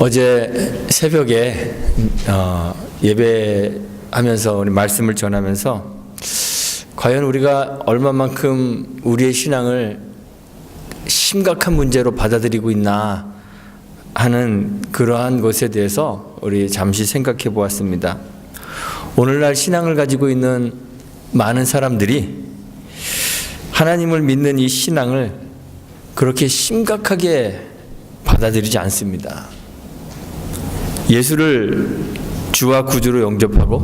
어제 새벽에 어, 예배하면서 우리 말씀을 전하면서 과연 우리가 얼마만큼 우리의 신앙을 심각한 문제로 받아들이고 있나 하는 그러한 것에 대해서 우리 잠시 생각해 보았습니다. 오늘날 신앙을 가지고 있는 많은 사람들이 하나님을 믿는 이 신앙을 그렇게 심각하게 받아들이지 않습니다. 예수를 주와 구주로 영접하고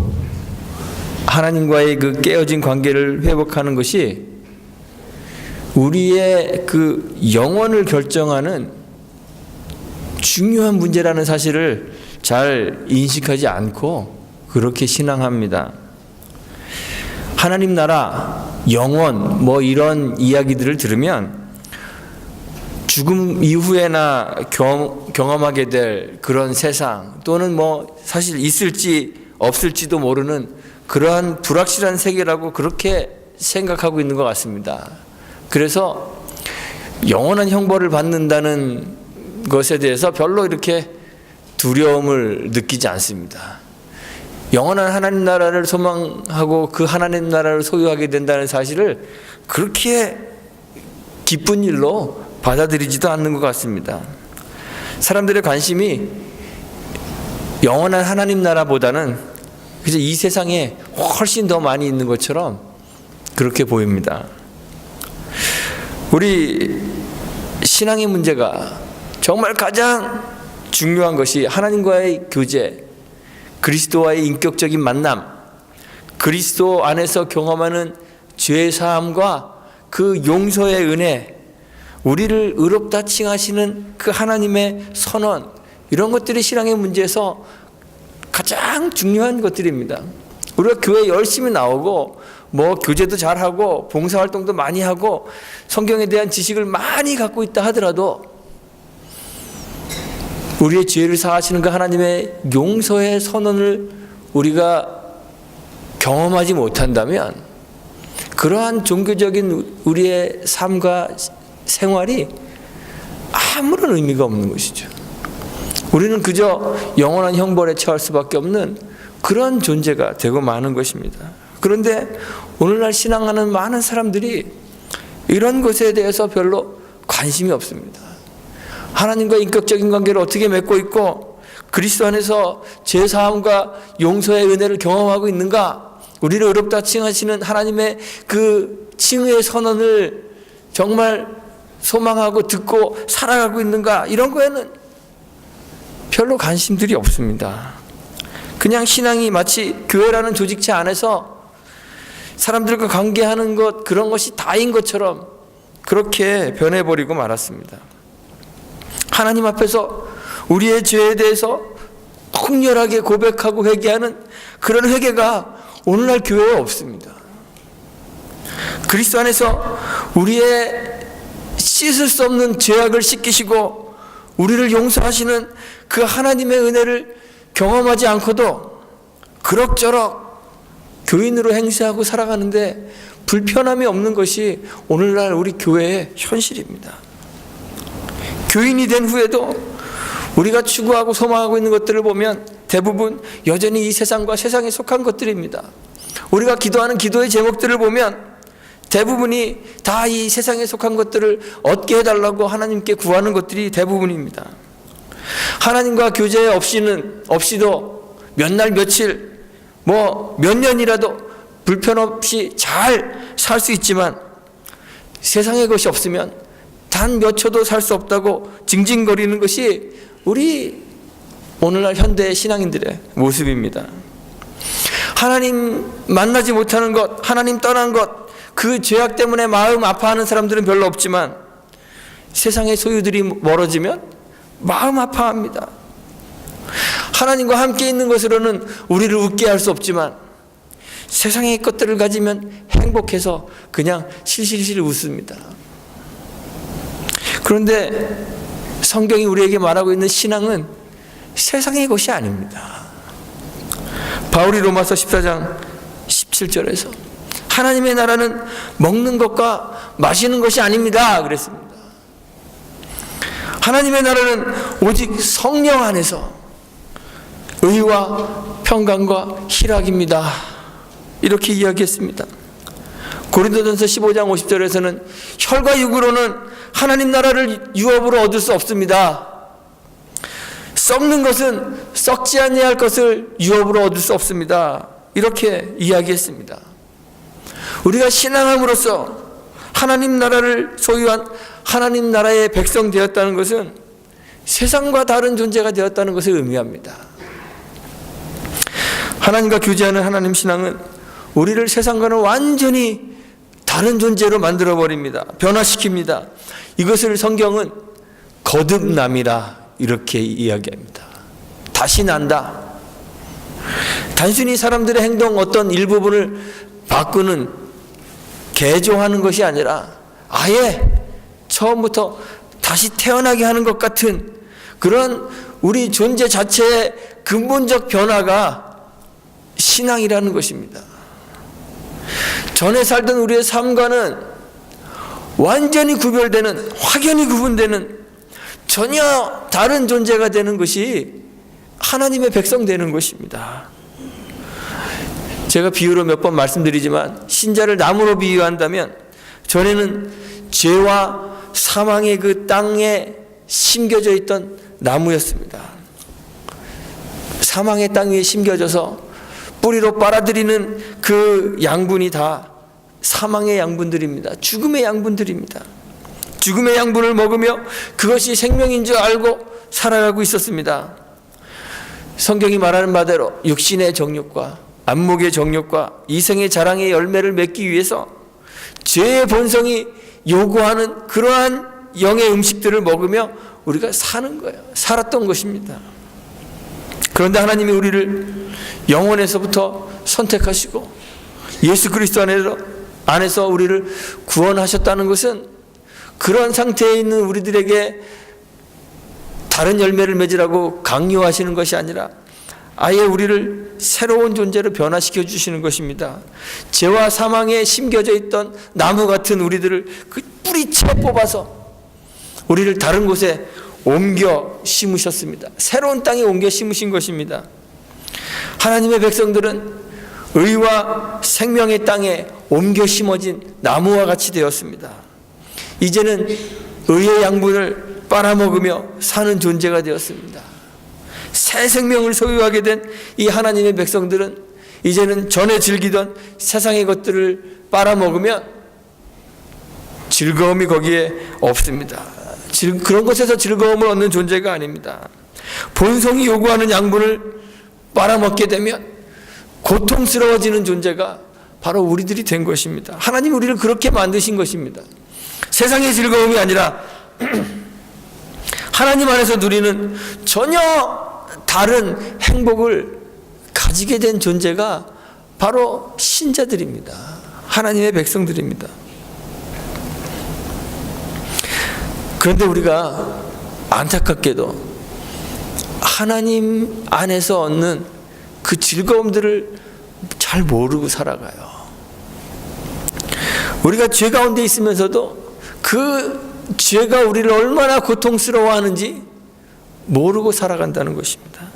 하나님과의 그 깨어진 관계를 회복하는 것이 우리의 그 영혼을 결정하는 중요한 문제라는 사실을 잘 인식하지 않고 그렇게 신앙합니다. 하나님 나라, 영원, 뭐 이런 이야기들을 들으면 죽음 이후에나 경, 경험하게 될 그런 세상 또는 뭐 사실 있을지 없을지도 모르는 그러한 불확실한 세계라고 그렇게 생각하고 있는 것 같습니다. 그래서 영원한 형벌을 받는다는 것에 대해서 별로 이렇게 두려움을 느끼지 않습니다. 영원한 하나님 나라를 소망하고 그 하나님 나라를 소유하게 된다는 사실을 그렇게 기쁜 일로 받아들이지도 않는 것 같습니다. 사람들의 관심이 영원한 하나님 나라보다는 그저 이 세상에 훨씬 더 많이 있는 것처럼 그렇게 보입니다. 우리 신앙의 문제가 정말 가장 중요한 것이 하나님과의 교제, 그리스도와의 인격적인 만남, 그리스도 안에서 경험하는 죄 사함과 그 용서의 은혜, 우리를 의롭다 칭하시는 그 하나님의 선언, 이런 것들이 신앙의 문제에서 가장 중요한 것들입니다. 우리가 교회 열심히 나오고 뭐 교제도 잘하고 봉사활동도 많이 하고 성경에 대한 지식을 많이 갖고 있다 하더라도 우리의 죄를 사하시는 그 하나님의 용서의 선언을 우리가 경험하지 못한다면 그러한 종교적인 우리의 삶과 생활이 아무런 의미가 없는 것이죠. 우리는 그저 영원한 형벌에 처할 수밖에 없는 그런 존재가 되고 마는 것입니다. 그런데 오늘날 신앙하는 많은 사람들이 이런 것에 대해서 별로 관심이 없습니다. 하나님과 인격적인 관계를 어떻게 맺고 있고 그리스도 안에서 제 사함과 용서의 은혜를 경험하고 있는가? 우리를 의롭다 칭하시는 하나님의 그 칭의 선언을 정말 소망하고 듣고 살아가고 있는가? 이런 거에는 별로 관심들이 없습니다. 그냥 신앙이 마치 교회라는 조직체 안에서 사람들과 관계하는 것 그런 것이 다인 것처럼 그렇게 변해버리고 말았습니다. 하나님 앞에서 우리의 죄에 대해서 통렬하게 고백하고 회개하는 그런 회개가 오늘날 교회에 없습니다. 그리스도 안에서 우리의 씻을 수 없는 죄악을 씻기시고 우리를 용서하시는 그 하나님의 은혜를 경험하지 않고도 그럭저럭 교인으로 행세하고 살아가는데 불편함이 없는 것이 오늘날 우리 교회의 현실입니다. 교인이 된 후에도 우리가 추구하고 소망하고 있는 것들을 보면 대부분 여전히 이 세상과 세상에 속한 것들입니다. 우리가 기도하는 기도의 제목들을 보면 대부분이 다 이 세상에 속한 것들을 얻게 해달라고 하나님께 구하는 것들이 대부분입니다. 하나님과 교제 없이는 없이도 몇 날 며칠 뭐 몇 년이라도 불편 없이 잘 살 수 있지만 세상의 것이 없으면 단 몇 초도 살 수 없다고 징징거리는 것이 우리 오늘날 현대 신앙인들의 모습입니다. 하나님 만나지 못하는 것, 하나님 떠난 것, 그 죄악 때문에 마음 아파하는 사람들은 별로 없지만 세상의 소유들이 멀어지면 마음 아파합니다. 하나님과 함께 있는 것으로는 우리를 웃게 할 수 없지만 세상의 것들을 가지면 행복해서 그냥 실실실 웃습니다. 그런데 성경이 우리에게 말하고 있는 신앙은 세상의 것이 아닙니다. 바울이 로마서 14장 17절에서 하나님의 나라는 먹는 것과 마시는 것이 아닙니다. 그랬습니다. 하나님의 나라는 오직 성령 안에서 의와 평강과 희락입니다. 이렇게 이야기했습니다. 고린도전서 15장 50절에서는 혈과 육으로는 하나님 나라를 유업으로 얻을 수 없습니다. 썩는 것은 썩지 아니할 것을 유업으로 얻을 수 없습니다. 이렇게 이야기했습니다. 우리가 신앙함으로써 하나님 나라를 소유한 하나님 나라의 백성 되었다는 것은 세상과 다른 존재가 되었다는 것을 의미합니다. 하나님과 교제하는 하나님 신앙은 우리를 세상과는 완전히 다른 존재로 만들어 버립니다. 변화시킵니다. 이것을 성경은 거듭남이라 이렇게 이야기합니다. 다시 난다. 단순히 사람들의 행동 어떤 일부분을 바꾸는 개종하는 것이 아니라 아예 처음부터 다시 태어나게 하는 것 같은 그런 우리 존재 자체의 근본적 변화가 신앙이라는 것입니다. 전에 살던 우리의 삶과는 완전히 구별되는, 확연히 구분되는 전혀 다른 존재가 되는 것이 하나님의 백성 되는 것입니다. 제가 비유로 몇 번 말씀드리지만 신자를 나무로 비유한다면 전에는 죄와 사망의 그 땅에 심겨져 있던 나무였습니다. 사망의 땅 위에 심겨져서 뿌리로 빨아들이는 그 양분이 다 사망의 양분들입니다. 죽음의 양분들입니다. 죽음의 양분을 먹으며 그것이 생명인 줄 알고 살아가고 있었습니다. 성경이 말하는 바대로 육신의 정욕과 안목의 정욕과 이생의 자랑의 열매를 맺기 위해서 죄의 본성이 요구하는 그러한 영의 음식들을 먹으며 우리가 사는 거예요. 살았던 것입니다. 그런데 하나님이 우리를 영원에서부터 선택하시고 예수 그리스도 안에서, 안에서 우리를 구원하셨다는 것은 그런 상태에 있는 우리들에게 다른 열매를 맺으라고 강요하시는 것이 아니라 아예 우리를 새로운 존재로 변화시켜 주시는 것입니다. 죄와 사망에 심겨져 있던 나무 같은 우리들을 그 뿌리채 뽑아서 우리를 다른 곳에 옮겨 심으셨습니다. 새로운 땅에 옮겨 심으신 것입니다. 하나님의 백성들은 의와 생명의 땅에 옮겨 심어진 나무와 같이 되었습니다. 이제는 의의 양분을 빨아먹으며 사는 존재가 되었습니다. 새 생명을 소유하게 된 이 하나님의 백성들은 이제는 전에 즐기던 세상의 것들을 빨아먹으면 즐거움이 거기에 없습니다. 그런 것에서 즐거움을 얻는 존재가 아닙니다. 본성이 요구하는 양분을 빨아먹게 되면 고통스러워지는 존재가 바로 우리들이 된 것입니다. 하나님 우리를 그렇게 만드신 것입니다. 세상의 즐거움이 아니라 하나님 안에서 누리는 전혀 다른 행복을 가지게 된 존재가 바로 신자들입니다. 하나님의 백성들입니다. 그런데 우리가 안타깝게도 하나님 안에서 얻는 그 즐거움들을 잘 모르고 살아가요. 우리가 죄 가운데 있으면서도 그 죄가 우리를 얼마나 고통스러워하는지 모르고 살아간다는 것입니다.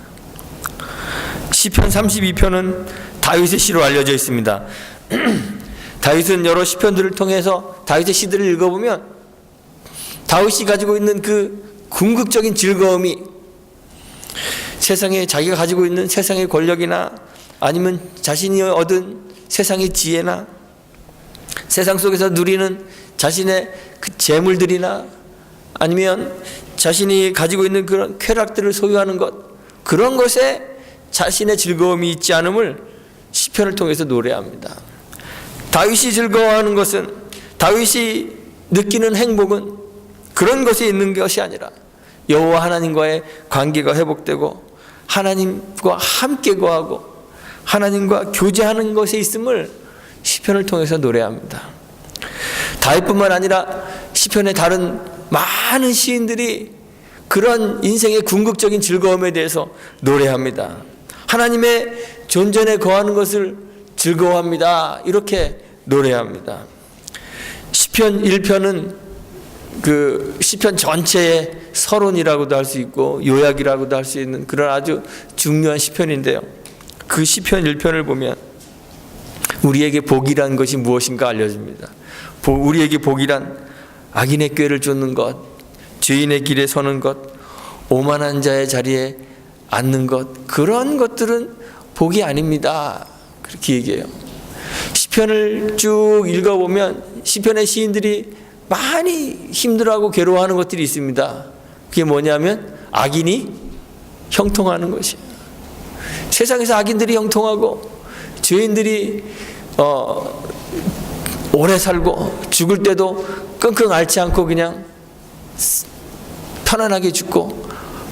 시편 32편은 다윗의 시로 알려져 있습니다. 다윗은 여러 시편들을 통해서 다윗의 시들을 읽어보면 다윗이 가지고 있는 그 궁극적인 즐거움이 세상에 자기가 가지고 있는 세상의 권력이나 아니면 자신이 얻은 세상의 지혜나 세상 속에서 누리는 자신의 그 재물들이나 아니면 자신이 가지고 있는 그런 쾌락들을 소유하는 것 그런 것에 자신의 즐거움이 있지 않음을 시편을 통해서 노래합니다. 다윗이 즐거워하는 것은 다윗이 느끼는 행복은 그런 것에 있는 것이 아니라 여호와 하나님과의 관계가 회복되고 하나님과 함께 거하고 하나님과 교제하는 것에 있음을 시편을 통해서 노래합니다. 다윗뿐만 아니라 시편의 다른 많은 시인들이 그런 인생의 궁극적인 즐거움에 대해서 노래합니다. 하나님의 존전에 거하는 것을 즐거워합니다. 이렇게 노래합니다. 시편 1편은 그 시편 전체의 서론이라고도 할 수 있고 요약이라고도 할 수 있는 그런 아주 중요한 시편인데요. 그 시편 1편을 보면 우리에게 복이란 것이 무엇인가 알려줍니다. 보- 우리에게 복이란 악인의 꾀를 쫓는 것, 죄인의 길에 서는 것, 오만한 자의 자리에 앉는 것, 그런 것들은 복이 아닙니다. 그렇게 얘기해요. 시편을 쭉 읽어보면 시편의 시인들이 많이 힘들어하고 괴로워하는 것들이 있습니다. 그게 뭐냐면 악인이 형통하는 것이에요. 세상에서 악인들이 형통하고 죄인들이 어, 오래 살고 죽을 때도 끙끙 앓지 않고 그냥 편안하게 죽고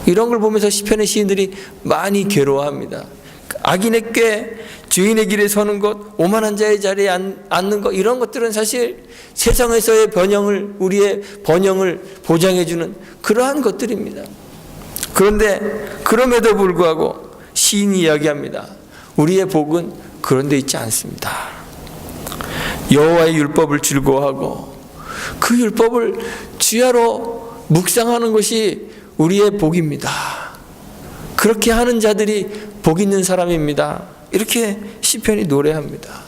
이런 걸 보면서 시편의 시인들이 많이 괴로워합니다. 악인의 꾀, 죄인의 길에 서는 것, 오만한 자의 자리에 앉- 앉는 것 이런 것들은 사실 세상에서의 번영을 우리의 번영을 보장해 주는 그러한 것들입니다. 그런데 그럼에도 불구하고 시인이 이야기합니다. 우리의 복은 그런 데 있지 않습니다. 여호와의 율법을 즐거워하고 그 율법을 주야로 묵상하는 것이 우리의 복입니다. 그렇게 하는 자들이 복 있는 사람입니다. 이렇게 시편이 노래합니다.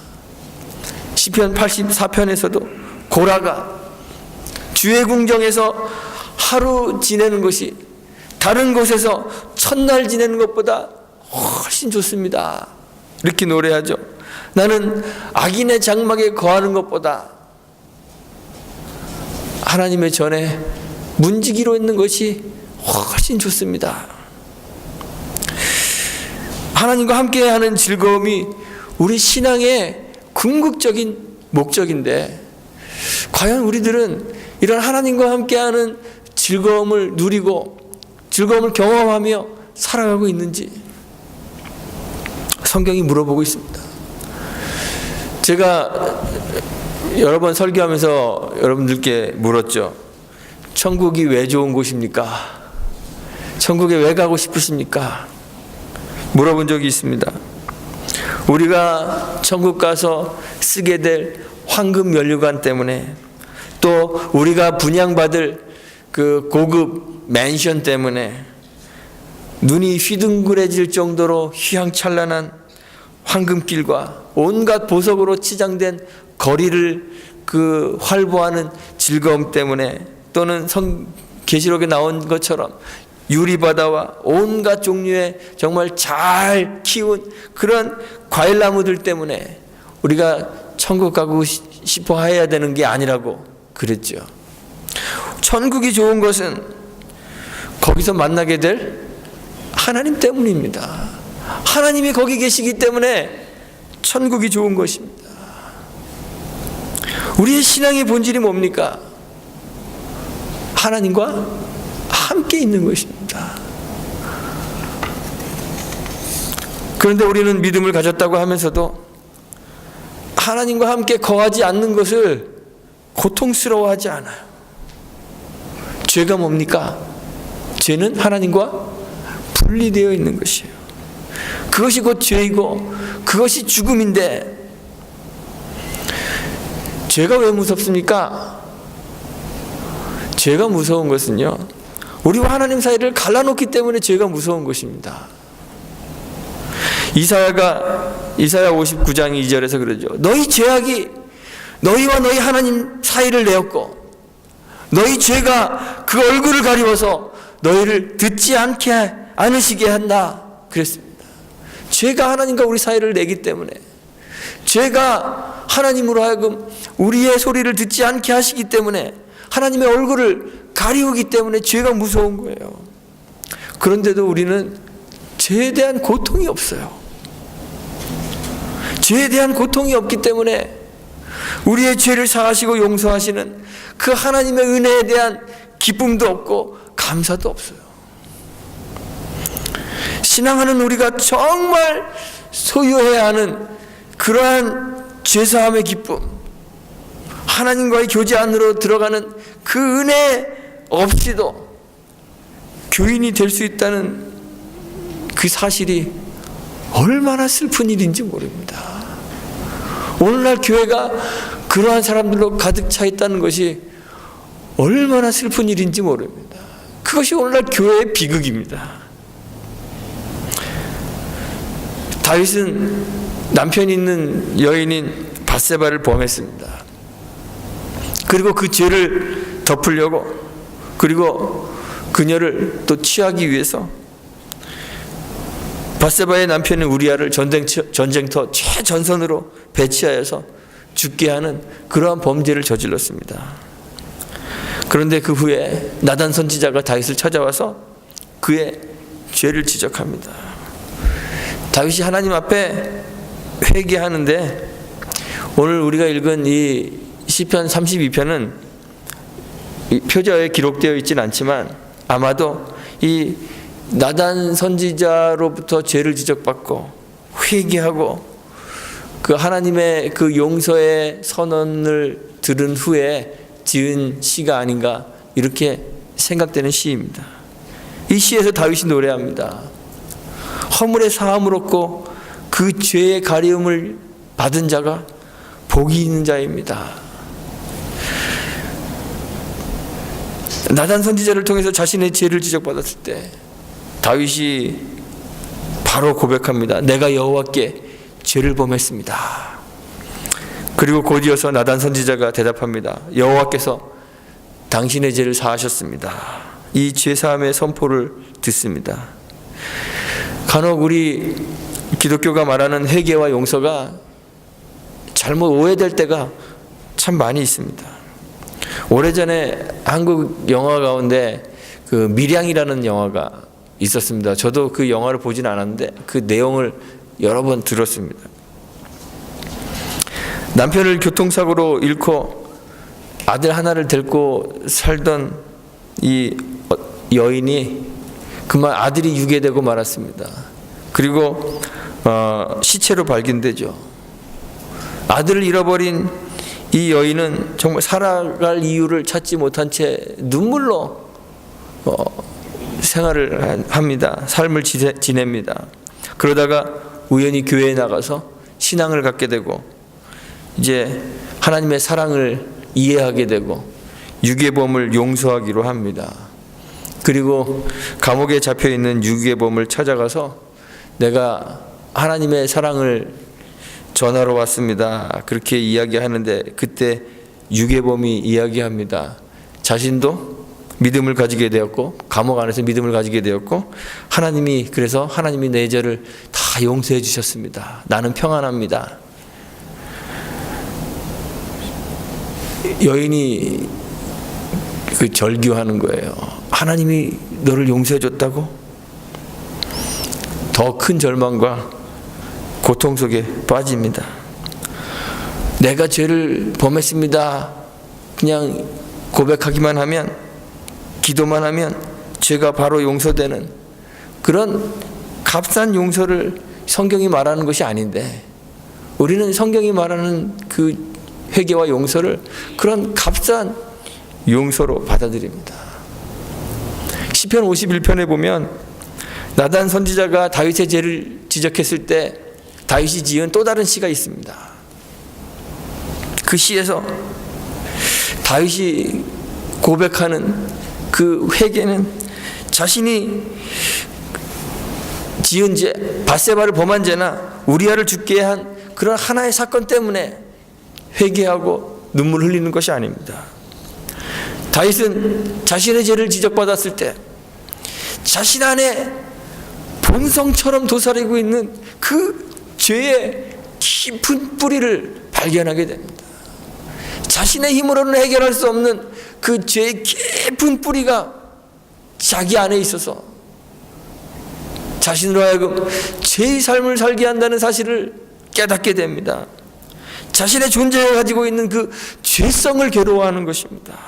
시편 84편에서도 고라가 주의 궁정에서 하루 지내는 것이 다른 곳에서 첫날 지내는 것보다 훨씬 좋습니다. 이렇게 노래하죠. 나는 악인의 장막에 거하는 것보다 하나님의 전에 문지기로 있는 것이 훨씬 좋습니다. 하나님과 함께 하는 즐거움이 우리 신앙의 궁극적인 목적인데 과연 우리들은 이런 하나님과 함께 하는 즐거움을 누리고 즐거움을 경험하며 살아가고 있는지 성경이 물어보고 있습니다. 제가 여러 번 설교하면서 여러분들께 물었죠. 천국이 왜 좋은 곳입니까? 천국에 왜 가고 싶으십니까? 물어본 적이 있습니다. 우리가 천국 가서 쓰게 될 황금 연료관 때문에 또 우리가 분양받을 그 고급 맨션 때문에 눈이 휘둥그레질 정도로 휘황찬란한 황금길과 온갖 보석으로 치장된 거리를 그 활보하는 즐거움 때문에 또는 성 계시록에 나온 것처럼 유리바다와 온갖 종류의 정말 잘 키운 그런 과일 나무들 때문에 우리가 천국 가고 시- 싶어 해야 되는 게 아니라고 그랬죠. 천국이 좋은 것은 거기서 만나게 될 하나님 때문입니다. 하나님이 거기 계시기 때문에 천국이 좋은 것입니다. 우리의 신앙의 본질이 뭡니까? 하나님과 함께 있는 것입니다. 그런데 우리는 믿음을 가졌다고 하면서도 하나님과 함께 거하지 않는 것을 고통스러워하지 않아요. 죄가 뭡니까? 죄는 하나님과 분리되어 있는 것이에요. 그것이 곧 죄이고 그것이 죽음인데 죄가 왜 무섭습니까? 죄가 무서운 것은요. 우리와 하나님 사이를 갈라놓기 때문에 죄가 무서운 것입니다. 이사야가 이사야 59장 2절에서 그러죠. 너희 죄악이 너희와 너희 하나님 사이를 내었고 너희 죄가 그 얼굴을 가리워서 너희를 듣지 않게 않으시게 한다. 그랬습니다. 죄가 하나님과 우리 사이를 내기 때문에 죄가 하나님으로 하여금 우리의 소리를 듣지 않게 하시기 때문에 하나님의 얼굴을 가리우기 때문에 죄가 무서운 거예요. 그런데도 우리는 죄에 대한 고통이 없어요. 죄에 대한 고통이 없기 때문에 우리의 죄를 사하시고 용서하시는 그 하나님의 은혜에 대한 기쁨도 없고 감사도 없어요. 신앙하는 우리가 정말 소유해야 하는 그러한 죄사함의 기쁨, 하나님과의 교제 안으로 들어가는 그 은혜 없이도 교인이 될 수 있다는 그 사실이 얼마나 슬픈 일인지 모릅니다. 오늘날 교회가 그러한 사람들로 가득 차 있다는 것이 얼마나 슬픈 일인지 모릅니다. 그것이 오늘날 교회의 비극입니다. 다윗은 남편 있는 여인인 바세바를 범했습니다. 그리고 그 죄를 덮으려고 그리고 그녀를 또 취하기 위해서 바세바의 남편인 우리아를 전쟁, 전쟁터 최전선으로 배치하여서 죽게 하는 그러한 범죄를 저질렀습니다. 그런데 그 후에 나단 선지자가 다윗을 찾아와서 그의 죄를 지적합니다. 다윗이 하나님 앞에 회개하는데 오늘 우리가 읽은 이 시편 32편은 표저에 기록되어 있지는 않지만 아마도 이 나단 선지자로부터 죄를 지적받고 회개하고 그 하나님의 그 용서의 선언을 들은 후에 지은 시가 아닌가 이렇게 생각되는 시입니다. 이 시에서 다윗이 노래합니다. 허물의 사함을 얻고 그 죄의 가리움을 받은 자가 복이 있는 자입니다. 나단 선지자를 통해서 자신의 죄를 지적받았을 때 다윗이 바로 고백합니다. 내가 여호와께 죄를 범했습니다. 그리고 곧이어서 나단 선지자가 대답합니다. 여호와께서 당신의 죄를 사하셨습니다. 이 죄 사함의 선포를 듣습니다. 간혹 우리 기독교가 말하는 회개와 용서가 잘못 오해될 때가 참 많이 있습니다. 오래전에 한국 영화 가운데 그 밀양이라는 영화가 있었습니다. 저도 그 영화를 보진 않았는데 그 내용을 여러 번 들었습니다. 남편을 교통사고로 잃고 아들 하나를 데리고 살던 이 여인이 그만 아들이 유괴되고 말았습니다. 그리고 어, 시체로 발견되죠. 아들을 잃어버린 이 여인은 정말 살아갈 이유를 찾지 못한 채 눈물로 어, 생활을 합니다. 삶을 지냅니다. 그러다가 우연히 교회에 나가서 신앙을 갖게 되고 이제 하나님의 사랑을 이해하게 되고 유괴범을 용서하기로 합니다. 그리고 감옥에 잡혀 있는 유괴범을 찾아가서 내가 하나님의 사랑을 전하러 왔습니다. 그렇게 이야기하는데 그때 유괴범이 이야기합니다. 자신도 믿음을 가지게 되었고 감옥 안에서 믿음을 가지게 되었고 하나님이 그래서 하나님이 내 죄를 다 용서해 주셨습니다. 나는 평안합니다. 여인이 그 절규하는 거예요. 하나님이 너를 용서해 줬다고? 더 큰 절망과 고통 속에 빠집니다. 내가 죄를 범했습니다. 그냥 고백하기만 하면, 기도만 하면 죄가 바로 용서되는 그런 값싼 용서를 성경이 말하는 것이 아닌데, 우리는 성경이 말하는 그 회개와 용서를 그런 값싼 용서로 받아들입니다. 시편 51편에 보면 나단 선지자가 다윗의 죄를 지적했을 때 다윗이 지은 또 다른 시가 있습니다. 그 시에서 다윗이 고백하는 그 회개는 자신이 지은 죄, 바세바를 범한 죄나 우리아를 죽게 한 그런 하나의 사건 때문에 회개하고 눈물 흘리는 것이 아닙니다. 다윗은 자신의 죄를 지적받았을 때 자신 안에 본성처럼 도사리고 있는 그 죄의 깊은 뿌리를 발견하게 됩니다. 자신의 힘으로는 해결할 수 없는 그 죄의 깊은 뿌리가 자기 안에 있어서 자신으로 하여금 죄의 삶을 살게 한다는 사실을 깨닫게 됩니다. 자신의 존재가 가지고 있는 그 죄성을 괴로워하는 것입니다.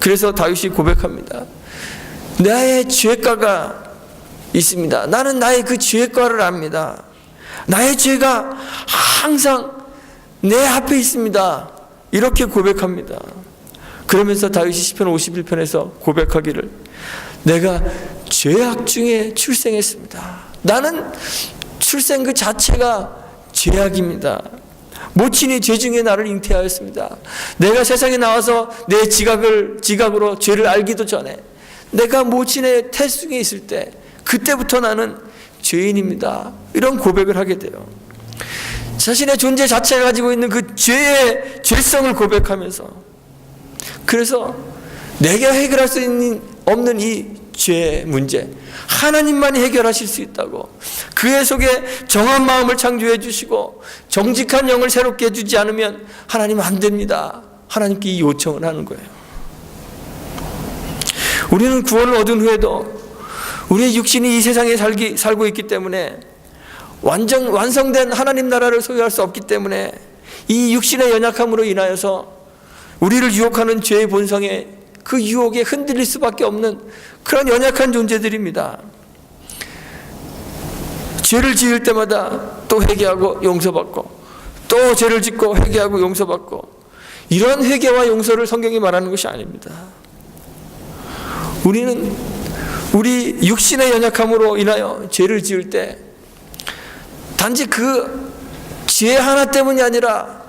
그래서 다윗이 고백합니다. 나의 죄가가 있습니다. 나는 나의 그 죄가를 압니다. 나의 죄가 항상 내 앞에 있습니다. 이렇게 고백합니다. 그러면서 다윗이 시편 51편에서 고백하기를 내가 죄악 중에 출생했습니다. 나는 출생 그 자체가 죄악입니다. 모친이 죄 중에 나를 잉태하였습니다. 내가 세상에 나와서 내 지각을 지각으로 죄를 알기도 전에 내가 모친의 태중에 있을 때 그때부터 나는 죄인입니다. 이런 고백을 하게 돼요. 자신의 존재 자체가 가지고 있는 그 죄의 죄성을 고백하면서 그래서 내가 해결할 수 있는 없는 이 죄의 문제 하나님만이 해결하실 수 있다고 그의 속에 정한 마음을 창조해 주시고 정직한 영을 새롭게 해주지 않으면 하나님 안 됩니다 하나님께 이 요청을 하는 거예요 우리는 구원을 얻은 후에도 우리의 육신이 이 세상에 살기, 살고 있기 때문에 완전 완성된 하나님 나라를 소유할 수 없기 때문에 이 육신의 연약함으로 인하여서 우리를 유혹하는 죄의 본성에 그 유혹에 흔들릴 수밖에 없는 그런 연약한 존재들입니다. 죄를 지을 때마다 또 회개하고 용서받고 또 죄를 짓고 회개하고 용서받고 이런 회개와 용서를 성경이 말하는 것이 아닙니다. 우리는 우리 육신의 연약함으로 인하여 죄를 지을 때 단지 그 죄 하나 때문이 아니라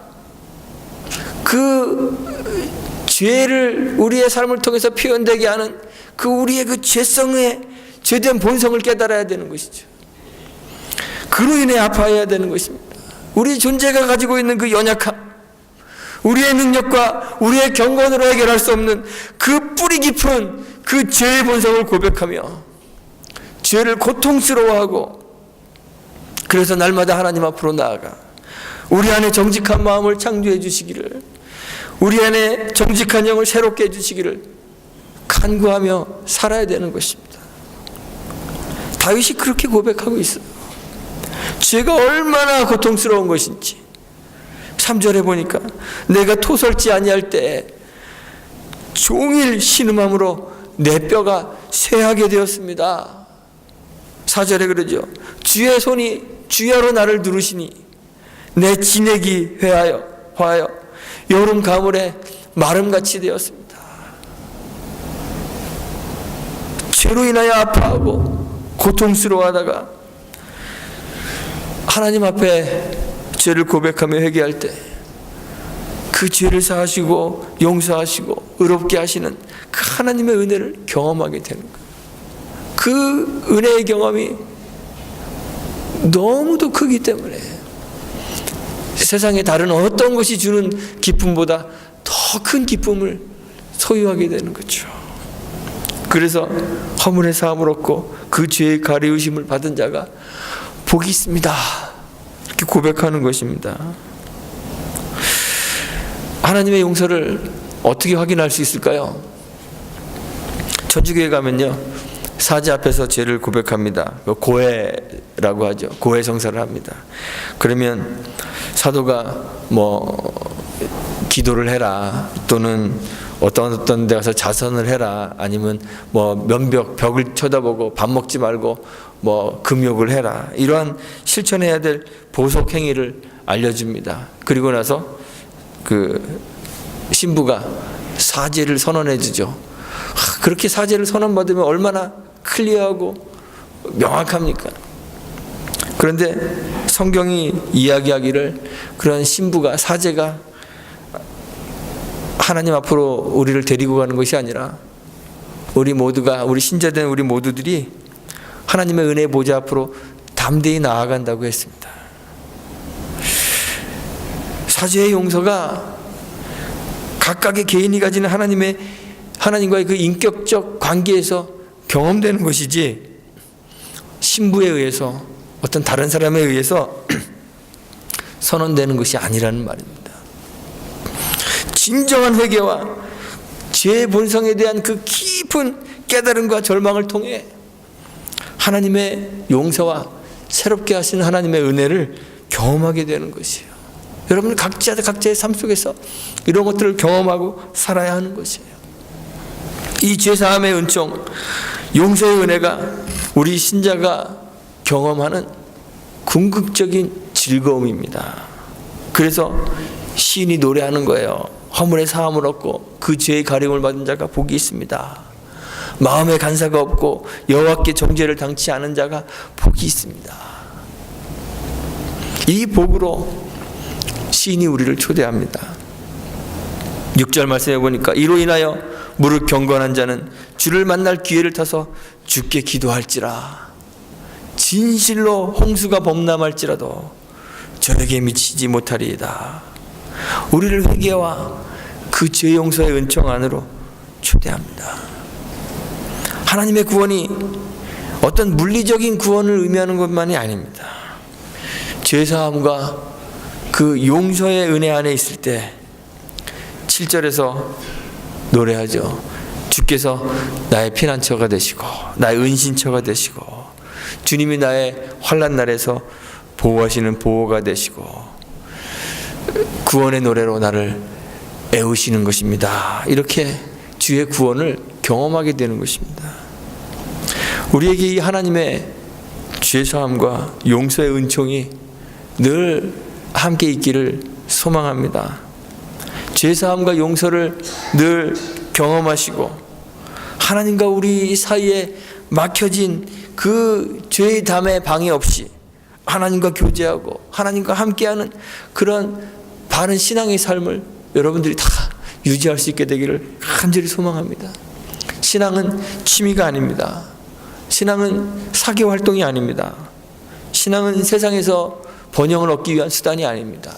그 죄를 우리의 삶을 통해서 표현되게 하는 그 우리의 그 죄성의 죄된 본성을 깨달아야 되는 것이죠. 그로 인해 아파해야 되는 것입니다. 우리 존재가 가지고 있는 그 연약함, 우리의 능력과 우리의 경건으로 해결할 수 없는 그 뿌리 깊은 그 죄의 본성을 고백하며 죄를 고통스러워하고 그래서 날마다 하나님 앞으로 나아가 우리 안에 정직한 마음을 창조해 주시기를 우리 안에 정직한 영을 새롭게 해 주시기를 간구하며 살아야 되는 것입니다. 다윗이 그렇게 고백하고 있어요. 죄가 얼마나 고통스러운 것인지 3절에 보니까 내가 토설지 아니할 때 종일 신음함으로 내 뼈가 쇠하게 되었습니다. 4절에 그러죠. 주의 손이 주야로 나를 누르시니 내 진액이 회하여 화하여 여름 가물에 마름같이 되었습니다. 죄로 인하여 아파하고 고통스러워하다가 하나님 앞에 죄를 고백하며 회개할 때 그 죄를 사하시고 용서하시고 의롭게 하시는 그 하나님의 은혜를 경험하게 되는. 그 은혜의 경험이 너무도 크기 때문에 세상의 다른 어떤 것이 주는 기쁨보다 더 큰 기쁨을 소유하게 되는 거죠. 그래서 허물의 사함을 얻고 그 죄의 가리우심을 받은 자가 복이 있습니다. 이렇게 고백하는 것입니다. 하나님의 용서를 어떻게 확인할 수 있을까요? 천주교에 가면요. 사제 앞에서 죄를 고백합니다. 고해라고 하죠. 고해 성사를 합니다. 그러면 사도가 뭐 기도를 해라 또는 어떤 어떤 데 가서 자선을 해라 아니면 뭐 면벽 벽을 쳐다보고 밥 먹지 말고 뭐 금욕을 해라 이러한 실천해야 될 보석 행위를 알려줍니다. 그리고 나서 그 신부가 사제를 선언해 주죠. 그렇게 사제를 선언받으면 얼마나 클리어하고 명확합니까? 그런데 성경이 이야기하기를 그런 신부가 사제가 하나님 앞으로 우리를 데리고 가는 것이 아니라 우리 모두가 우리 신자된 우리 모두들이 하나님의 은혜 보좌 앞으로 담대히 나아간다고 했습니다. 사죄의 용서가 각각의 개인이 가지는 하나님의 하나님과의 그 인격적 관계에서 경험되는 것이지 신부에 의해서 어떤 다른 사람에 의해서 선언되는 것이 아니라는 말입니다. 진정한 회개와 죄의 본성에 대한 그 깊은 깨달음과 절망을 통해 하나님의 용서와 새롭게 하시는 하나님의 은혜를 경험하게 되는 것이에요. 여러분 각자 각자의 삶 속에서 이런 것들을 경험하고 살아야 하는 것이에요. 이 죄사함의 은총, 용서의 은혜가 우리 신자가 경험하는 궁극적인 즐거움입니다. 그래서 시인이 노래하는 거예요. 허물의 사함을 얻고 그 죄의 가림을 받은 자가 복이 있습니다. 마음에 간사가 없고 여호와께 정죄를 당치 않은 자가 복이 있습니다. 이 복으로 친히 우리를 초대합니다. 6절 말씀해 보니까 이로 인하여 무릇 경건한 자는 주를 만날 기회를 타서 주께 기도할지라 진실로 홍수가 범람할지라도 저에게 미치지 못하리이다. 우리를 회개와 그 죄 용서의 은총 안으로 초대합니다. 하나님의 구원이 어떤 물리적인 구원을 의미하는 것만이 아닙니다. 죄 사함과 그 용서의 은혜 안에 있을 때 7절에서 노래하죠. 주께서 나의 피난처가 되시고 나의 은신처가 되시고 주님이 나의 환난 날에서 보호하시는 보호가 되시고 구원의 노래로 나를 애우시는 것입니다. 이렇게 주의 구원을 경험하게 되는 것입니다. 우리에게 이 하나님의 죄 사함과 용서의 은총이 늘 함께 있기를 소망합니다. 죄 사함과 용서를 늘 경험하시고 하나님과 우리 사이에 막혀진 그 죄의 담에 방해 없이 하나님과 교제하고 하나님과 함께하는 그런 바른 신앙의 삶을 여러분들이 다 유지할 수 있게 되기를 간절히 소망합니다. 신앙은 취미가 아닙니다. 신앙은 사교 활동이 아닙니다. 신앙은 세상에서 번영을 얻기 위한 수단이 아닙니다.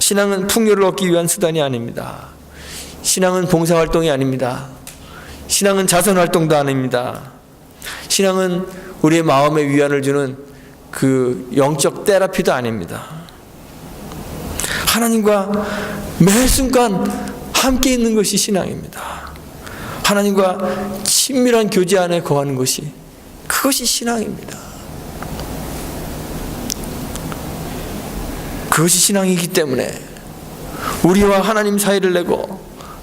신앙은 풍요를 얻기 위한 수단이 아닙니다. 신앙은 봉사 활동이 아닙니다. 신앙은 자선 활동도 아닙니다. 신앙은 우리의 마음에 위안을 주는 그 영적 테라피도 아닙니다. 하나님과 매 순간 함께 있는 것이 신앙입니다. 하나님과 친밀한 교제 안에 거하는 것이 그것이 신앙입니다. 그것이 신앙이기 때문에 우리와 하나님 사이를 내고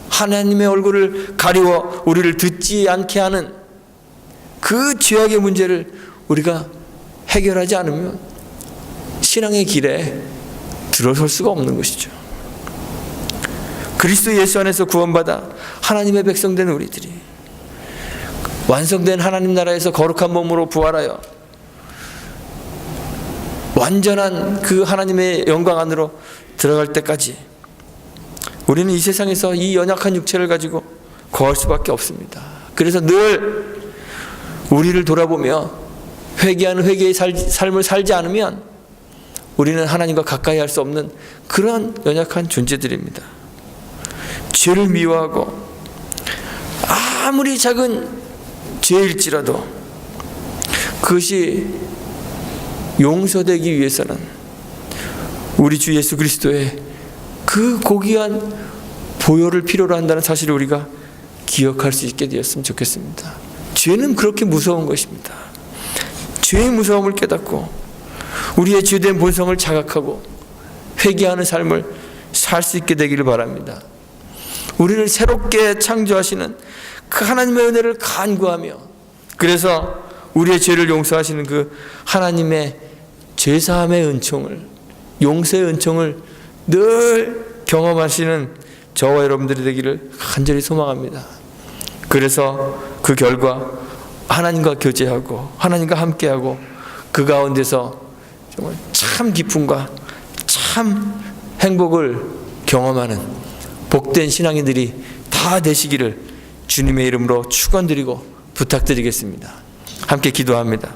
하나님의 얼굴을 가리워 우리를 듣지 않게 하는 그 죄악의 문제를 우리가 해결하지 않으면 신앙의 길에 들어설 수가 없는 것이죠. 그리스도 예수 안에서 구원받아 하나님의 백성된 우리들이 완성된 하나님 나라에서 거룩한 몸으로 부활하여 완전한 그 하나님의 영광 안으로 들어갈 때까지 우리는 이 세상에서 이 연약한 육체를 가지고 거할 수밖에 없습니다. 그래서 늘 우리를 돌아보며 회개하는 회개의 살, 삶을 살지 않으면 우리는 하나님과 가까이 할 수 없는 그런 연약한 존재들입니다. 죄를 미워하고 아무리 작은 죄일지라도 그것이 용서되기 위해서는 우리 주 예수 그리스도의 그 고귀한 보혈을 필요로 한다는 사실을 우리가 기억할 수 있게 되었으면 좋겠습니다. 죄는 그렇게 무서운 것입니다. 죄의 무서움을 깨닫고 우리의 죄된 본성을 자각하고 회개하는 삶을 살 수 있게 되기를 바랍니다. 우리를 새롭게 창조하시는 그 하나님의 은혜를 간구하며 그래서 우리의 죄를 용서하시는 그 하나님의 죄사함의 은총을 용서의 은총을 늘 경험하시는 저와 여러분들이 되기를 간절히 소망합니다. 그래서 그 결과 하나님과 교제하고 하나님과 함께하고 그 가운데서 정말 참 기쁨과 참 행복을 경험하는 복된 신앙인들이 다 되시기를 주님의 이름으로 축원드리고 부탁드리겠습니다. 함께 기도합니다.